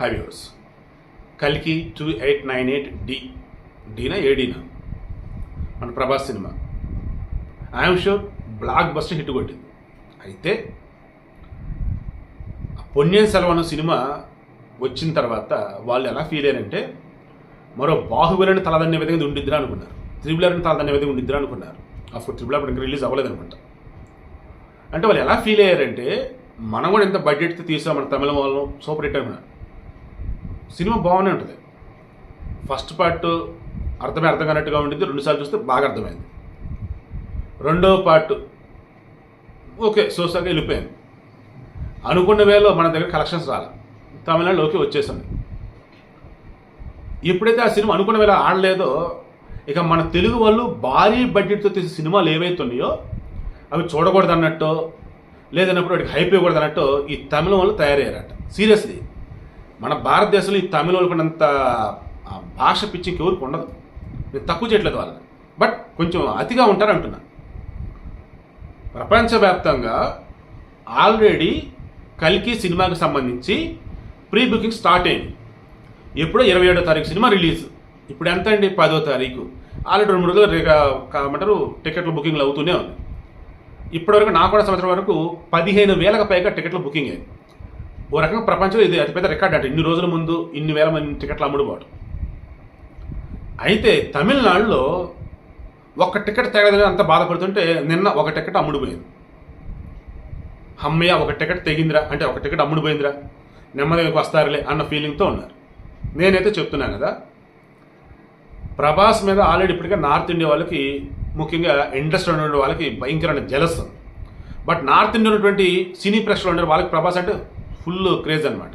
High viewers కల్కి two eight nine eight డి డీనా ఏడీనా మన ప్రభాస్ సినిమా. I'm sure blockbuster hit కొట్టింది. అయితే ఆ పొన్నియన్ సెలవు సినిమా వచ్చిన తర్వాత వాళ్ళు ఎలా ఫీల్ అయ్యారంటే మరో బాహుబలిని తలదన్నే విధంగా ఉండిద్దిరా అనుకున్నారు. త్రిబులర్ని తలదన్నే విధంగా ఉండిద్దిరా అనుకున్నారు. అప్పుడు త్రిబుల్ ఇంకా రిలీజ్ అవ్వలేదు అనుకుంటా అంటే వాళ్ళు ఎలా ఫీల్ అయ్యారంటే మనం కూడా ఇంత బడ్జెట్తో తీసాం మన తమిళ వాళ్ళు సూపర్ హిట్ అనుకున్నారు. సినిమా బాగానే ఉంటుంది. ఫస్ట్ పార్ట్ అర్థమే అర్థం కానట్టుగా ఉండింది రెండుసార్లు చూస్తే బాగా అర్థమైంది. రెండో పార్ట్ ఓకే సోసాగా వెళ్ళిపోయింది. అనుకున్న వేళ మన దగ్గర కలెక్షన్స్ రాలే. తమిళనాడులోకి వచ్చేసింది. ఎప్పుడైతే ఆ సినిమా అనుకున్న వేళ ఆడలేదో ఇక మన తెలుగు వాళ్ళు భారీ బడ్జెట్తో తీసే సినిమాలు ఏవైతే ఉన్నాయో అవి చూడకూడదు అన్నట్టు లేదన్నప్పుడు వాటికి హైప్ ఇవ్వకూడదు అన్నట్టు ఈ తమిళం వాళ్ళు తయారయ్యారట. సీరియస్లీ. మన భారతదేశంలో ఈ తమిళ వాళ్ళకి భాష పిచ్చి ఎవరికి ఉండదు. నేను తక్కువ చేయట్లేదు వాళ్ళని బట్ కొంచెం అతిగా ఉంటారు అంటున్నా ప్రపంచవ్యాప్తంగా ఆల్రెడీ కల్కి సినిమాకి సంబంధించి ప్రీ బుకింగ్ స్టార్ట్ అయింది. ఎప్పుడో ఇరవై ఏడో తారీఖు సినిమా రిలీజ్. ఇప్పుడు ఎంత అండి? పదో తారీఖు. ఆల్రెడీ రెండు మూడు రోజులు కామంటారు టికెట్లు బుకింగ్లు అవుతూనే ఉంది ఇప్పటివరకు నాకు కూడా సంవత్సరం వరకు పదిహేను వేలకు పైగా టికెట్లు బుకింగ్ అయింది ఓ రకంగా ప్రపంచంలో ఇది అతిపెద్ద రికార్డ్ అంటే. ఇన్ని రోజుల ముందు ఇన్ని వేల మంది టికెట్లు అమ్ముడుపోవడం అయితే తమిళనాడులో ఒక టికెట్ తెగదని అంత బాధపడుతుంటే నిన్న ఒక టికెట్ అమ్ముడుపోయింది. అమ్మయ్య ఒక టికెట్ తెగిందిరా. అంటే ఒక టికెట్ అమ్ముడుపోయిందిరా. నెమ్మదిగా వస్తారులే అన్న ఫీలింగ్తో ఉన్నారు. నేనైతే చెప్తున్నాను కదా ప్రభాస్ మీద ఆల్రెడీ ఇప్పటికే నార్త్ ఇండియా వాళ్ళకి ముఖ్యంగా ఇండస్ట్రీ ఉన్న వాళ్ళకి భయంకరమైన జలస్ బట్ నార్త్ ఇండియా ఉన్నటువంటి సినీ ప్రేక్షకులు ఉండే వాళ్ళకి ప్రభాస్ అంటే ఫుల్ క్రేజ్ అనమాట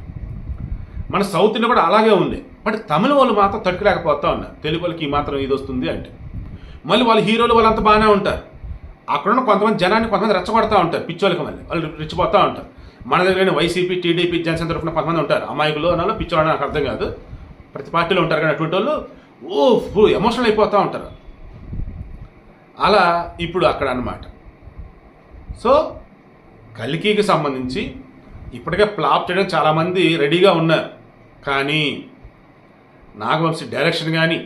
మన సౌత్ ఇండియా కూడా అలాగే ఉంది. బట్ తమిళ వాళ్ళు మాత్రం తట్టుకోలేకపోతా ఉన్నారు. తెలుగు వాళ్ళకి ఈ మాత్రం ఇది వస్తుంది అంటే. మళ్ళీ వాళ్ళ హీరోలు వాళ్ళంతా బాగానే ఉంటారు. అక్కడున్న కొంతమంది జనాన్ని కొంతమంది రెచ్చగొడతా ఉంటారు. పిచ్చోళ్ళకి మళ్ళీ. వాళ్ళు రెచ్చిపోతూ ఉంటారు. మన దగ్గర వైసీపీ టీడీపీ జనసేన తరఫున కొంతమంది ఉంటారు. అమాయకులు అనాలో పిచ్చోళ్ళు నాకు అర్థం కాదు. ప్రతి పార్టీలో ఉంటారు కానీ అటువంటి వాళ్ళు ఓ ఫుల్ ఎమోషనల్ అయిపోతూ ఉంటారు. అలా ఇప్పుడు అక్కడ అన్నమాట. సో కలికీకి సంబంధించి ఇప్పటికే ఫ్లాప్ చేయడం చాలామంది రెడీగా ఉన్నారు. కానీ నాగవంశీ డైరెక్షన్ కానీ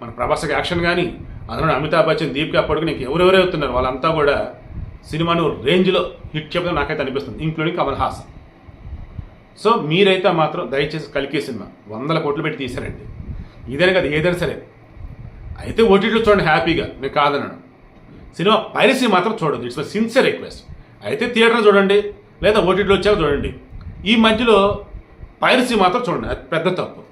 మన ప్రభాస్ యాక్షన్ కానీ అందులో అమితాబ్ బచ్చన్ దీపికా పడుకుని నీకు ఎవరెవరే అవుతున్నారు వాళ్ళంతా కూడా సినిమాను రేంజ్లో హిట్ చెప్పడం నాకైతే అనిపిస్తుంది ఇంక్లూడింగ్ కమల్ హాసన్. సో మీరైతే మాత్రం దయచేసి కలికే సినిమా వందల కోట్లు పెట్టి తీశారండి. ఇదేనే కదా ఏదైనా సరే. అయితే ఓటీటీలో చూడండి హ్యాపీగా నేను కాదన్నాను సినిమా పైరసీ మాత్రం చూడదు ఇట్స్ సిన్సియర్ రిక్వెస్ట్. అయితే థియేటర్లో చూడండి లేదా ఓటీటీలో వచ్చాక చూడండి. ఈ మధ్యలో పైరసీ మాత్రం చూడండి. అది పెద్ద తప్పు.